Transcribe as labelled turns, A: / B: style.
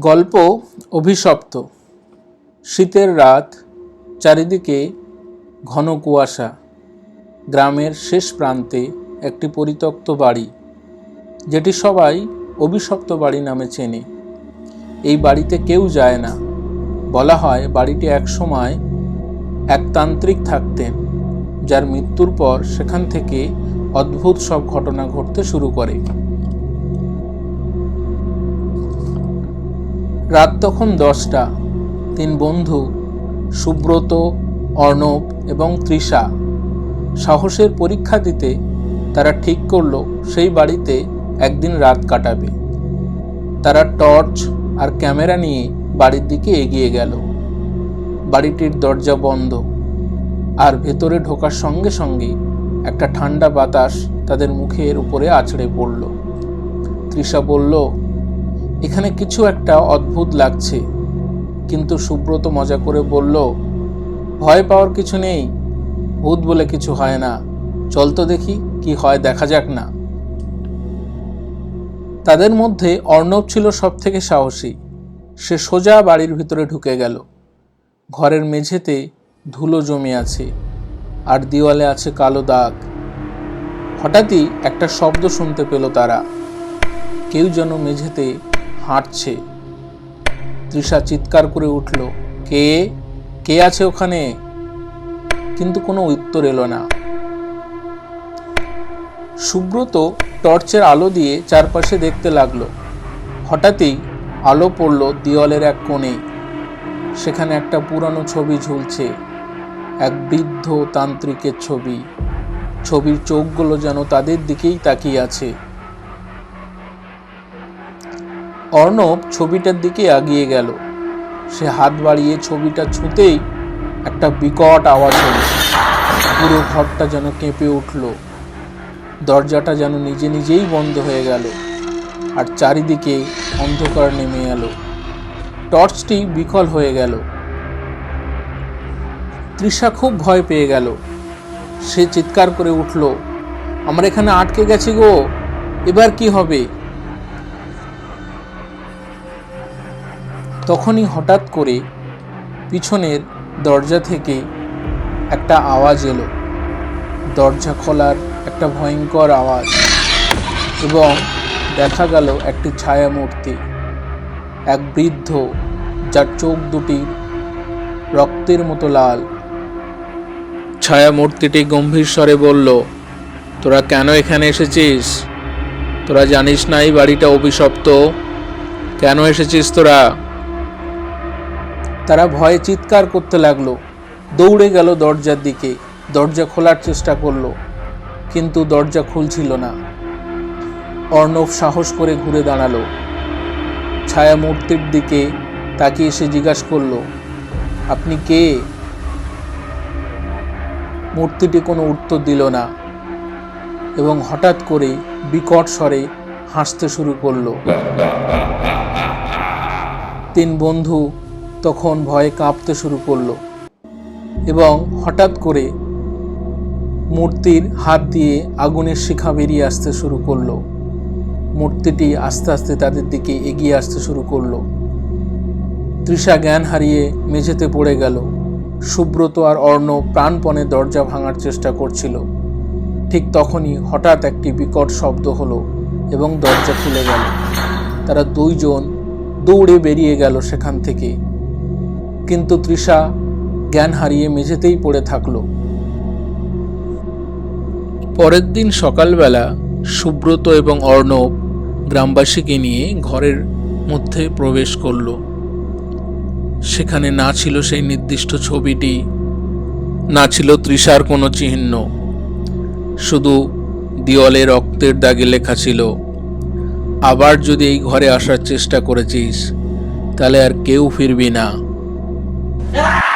A: গল্প অভিশপ্ত। শীতের রাত, চারিদিকে ঘন কুয়াশা। গ্রামের শেষ প্রান্তে একটি পরিত্যক্ত বাড়ি, যেটি সবাই অভিশপ্ত বাড়ি নামে চেনে। এই বাড়িতে কেউ যায় না। বলা হয় বাড়িটি একসময় এক তান্ত্রিক থাকতেন, যার মৃত্যুর পর সেখান থেকে অদ্ভুত সব ঘটনা ঘটতে শুরু করে। রাত তখন দশটা। তিন বন্ধু, সুব্রত, অর্ণব এবং তৃষা, সাহসের পরীক্ষা দিতে তারা ঠিক করল সেই বাড়িতে একদিন রাত কাটাবে। তারা টর্চ আর ক্যামেরা নিয়ে বাড়ির দিকে এগিয়ে গেল। বাড়িটির দরজা বন্ধ আর ভেতরে ঢোকার সঙ্গে সঙ্গে একটা ঠান্ডা বাতাস তাদের মুখের উপরে আছড়ে পড়ল। তৃষা বলল এখানে কিছু একটা অদ্ভুত লাগছে। কিন্তু সুব্রত মজা করে বলল, ভয় পাওয়ার কিছু নেই। ভূত বলে কিছু হয় না। চল তো দেখি কি হয়, দেখা যাক না। তাদের মধ্যে অর্ণব ছিল সব থেকে সাহসী। সে সোজা বাড়ির ভিতরে ঢুকে গেল। ঘরের মেঝেতে ধুলো জমে আছে, আর দেওয়ালে আছে কালো দাগ। হঠাৎই একটা শব্দ শুনতে পেল তারা। কেউ যেন মেঝেতে হাঁটছে। তৃষা চিৎকার করে উঠল, কে? কে আছে ওখানে? কিন্তু কোনো উত্তর এলো না। সুব্রত টর্চের আলো দিয়ে চারপাশে দেখতে লাগল। হঠাৎই আলো পড়ল দেওয়ালের এক কোণে। সেখানে একটা পুরানো ছবি ঝুলছে, এক বৃদ্ধ তান্ত্রিকের ছবি। ছবির চোখগুলো যেন তাদের দিকেই তাকিয়ে আছে। অর্ণব ছবিটার দিকে এগিয়ে গেল। সে হাত বাড়িয়ে ছবিটা ছুঁতেই একটা বিকট আওয়াজ হলো। পুরো ঘরটা যেন কেঁপে উঠল। দরজাটা যেন নিজে নিজেই বন্ধ হয়ে গেল আর চারিদিকে অন্ধকার নেমে এলো। টর্চটি বিকল হয়ে গেল। তৃষা খুব ভয় পেয়ে গেল। সে চিৎকার করে উঠল, আমরা এখানে আটকে গেছি গো। এবার কি হবে? তখনই হঠাৎ করে পিছনের দরজা থেকে একটা আওয়াজ এলো। দরজা খোলার একটা ভয়ঙ্কর আওয়াজ এবং দেখা গেল একটি ছায়া মূর্তি এক বৃদ্ধ যার চোখ দুটি রক্তের মতো লাল। ছায়া মূর্তিটি গম্ভীর স্বরে বলল, তোরা কেন এখানে এসেছিস? তোরা জানিস না এই বাড়িটা অভিশপ্ত? কেন এসেছিস তোরা? তারা ভয়ে চিৎকার করতে লাগল। দৌড়ে গেল দরজার দিকে। দরজা খোলার চেষ্টা করল, কিন্তু দরজা খুলছিল না। অর্ণব সাহস করে ঘুরে দাঁড়াল। ছায়া মূর্তির দিকে তাকিয়ে এসে জিজ্ঞাসা করল, আপনি কে? মূর্তিটি কোনো উত্তর দিল না এবং হঠাৎ করে বিকট স্বরে হাসতে শুরু করল। তিন বন্ধু তখন ভয়ে কাঁপতে শুরু করল এবং হঠাৎ করে মূর্তির হাত দিয়ে আগুনের শিখা বেরিয়ে আসতে শুরু করল। মূর্তিটি আস্তে আস্তে তাদের দিকে এগিয়ে আসতে শুরু করল। তৃষা জ্ঞান হারিয়ে মেঝেতে পড়ে গেল। সুব্রত আর অর্ণ প্রাণপণে দরজা ভাঙার চেষ্টা করছিল। ঠিক তখনই হঠাৎ একটি বিকট শব্দ হলো এবং দরজা খুলে গেল। তারা দুইজন দৌড়ে বেরিয়ে গেল সেখান থেকে। কিন্তু তৃষা জ্ঞান হারিয়ে মেঝেতেই পড়ে থাকল। পরের দিন সকালবেলা সুব্রত এবং অর্ণব গ্রামবাসীকে নিয়ে ঘরের মধ্যে প্রবেশ করল। সেখানে না ছিল সেই নির্দিষ্ট ছবিটি, না ছিল তৃষার কোনো চিহ্ন। শুধু দেওয়ালে রক্তের দাগে লেখা ছিল, আবার যদি এই ঘরে আসার চেষ্টা করেছিস, তাহলে আর কেউ ফিরবি না। Ah!